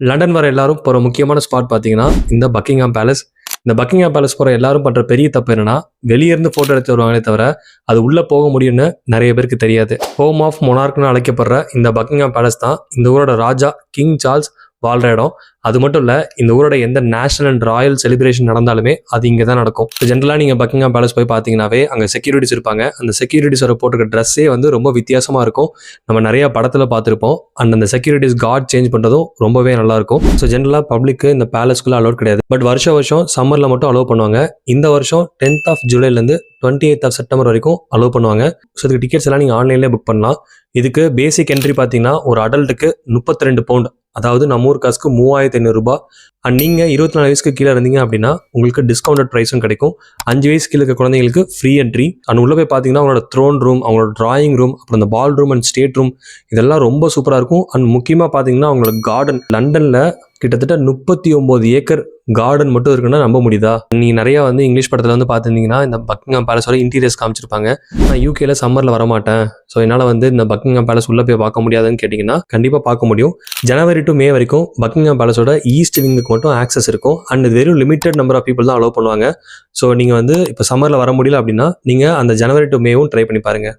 London வர எல்லாரும் போகிற முக்கியமான ஸ்பாட் பார்த்தீங்கன்னா இந்த பக்கிங்ஹாம் பேலஸ் இந்த பக்கிங்ஹாம் பேலஸ் போகிற எல்லாரும் பண்ணுற பெரிய தப்பு என்னன்னா வெளியே இருந்து ஃபோட்டோ எடுத்து வருவாங்களே தவிர அது உள்ளே போக முடியும்னு நிறைய பேருக்கு தெரியாது. ஹோம் ஆஃப் மொனார்க்னு அழைக்கப்படுற இந்த பக்கிங்ஹாம் பேலஸ் தான் இந்த ஊரோட ராஜா கிங் சார்ல்ஸ் வாழ்கிற இடம். அது மட்டும் இல்லை இந்த ஊரோட எந்த நேஷனல் அண்ட் ராயல் செலிப்ரேஷன் நடந்தாலுமே அது இங்கே தான் நடக்கும் ஜென்ரலாக நீங்கள் பக்கிங்காம் பேலஸ் போய் பார்த்தீங்கன்னாவே அங்கே செக்யூரிட்டிஸ் இருப்பாங்க. அந்த செக்யூரிட்டிஸோட போட்டிருக்க ட்ரெஸ்ஸே வந்து ரொம்ப வித்தியாசமாக இருக்கும். நம்ம நிறையா படத்தில் பார்த்துருப்போம் அண்ட் அந்த செக்யூரிட்டிஸ் கார்ட் சேஞ்ச் பண்ணுறதும் ரொம்பவே நல்லாயிருக்கும் ஸோ ஜென்ரலாக பப்ளிக்கு இந்த பேலஸ்க்குள்ளே அலோட் கிடையாது. பட் வருஷம் வருஷம் சம்மரில் மட்டும் அலோவ் பண்ணுவாங்க. இந்த வருஷம் டென்த் ஆஃப் ஜூலைலேருந்து டுவெண்ட்டி எயிட் ஆஃப் செப்டம்பர் வரைக்கும் அலோவ் பண்ணுவாங்க. ஸோ இதுக்கு டிக்கெட்ஸ் எல்லாம் நீங்கள் ஆன்லைன்லேயே புக் பண்ணலாம். இதுக்கு பேசிக் என்ட்ரி பார்த்தீங்கன்னா ஒரு அடல்ட்டுக்கு முப்பத்தி ரெண்டு பவுண்ட் அதாவது நம்ம ஊர் காசுக்கு மூவாயிரத்தி ஐநூறுரூபா அண்ட் நீங்கள் இருபத்தி நாலு வயசுக்கு கீழே இருந்தீங்க அப்படின்னா உங்களுக்கு டிஸ்கவுண்டட் ப்ரைஸும் கிடைக்கும். அஞ்சு வயசு கீழே இருக்க குழந்தைங்களுக்கு ஃப்ரீ என்ட்ரி அண்ட் உள்ளே போய் பார்த்தீங்கன்னா அவங்களோட த்ரோன் ரூம் அவங்களோட ட்ராயிங் ரூம் அப்புறம் அந்த ball room and state room இதெல்லாம் ரொம்ப சூப்பராக இருக்கும். அண்ட் முக்கியமாக பார்த்தீங்கன்னா அவங்களோட கார்டன் லண்டனில் கிட்டத்தட்ட முப்பத்தி ஒம்பது ஏக்கர் கார்டன் மட்டும் இருக்குன்னா நம்ப முடியுதா? நீங்கள் நிறையா வந்து இங்கிலீஷ் படத்தில் வந்து பார்த்துருந்தீங்கன்னா இந்த பக்கிங்ஹாம் பேலஸோட இன்டீரியர்ஸ் காமிச்சிருப்பாங்க. நான் யூகேல சம்மரில் வரமாட்டேன். ஸோ என்னால் வந்து இந்த பக்கிங்காம் பேலஸ் உள்ளே போய் பார்க்க முடியாதுன்னு கேட்டிங்கன்னா கண்டிப்பாக பார்க்க முடியும். ஜனவரி டு மே வரைக்கும் பக்கிங்காம் பேலஸோட ஈஸ்ட் விங்குக்கு மட்டும் ஆக்சஸ் இருக்கும். அண்ட் வெறும் லிமிட்டட் நம்பர் ஆஃப் பீப்புள் தான் அலோவ் பண்ணுவாங்க. ஸோ நீங்கள் வந்து இப்போ சம்மரில் வர முடியல அப்படின்னா நீங்கள் அந்த ஜனவரி டு மேவும் ட்ரை பண்ணி பாருங்க.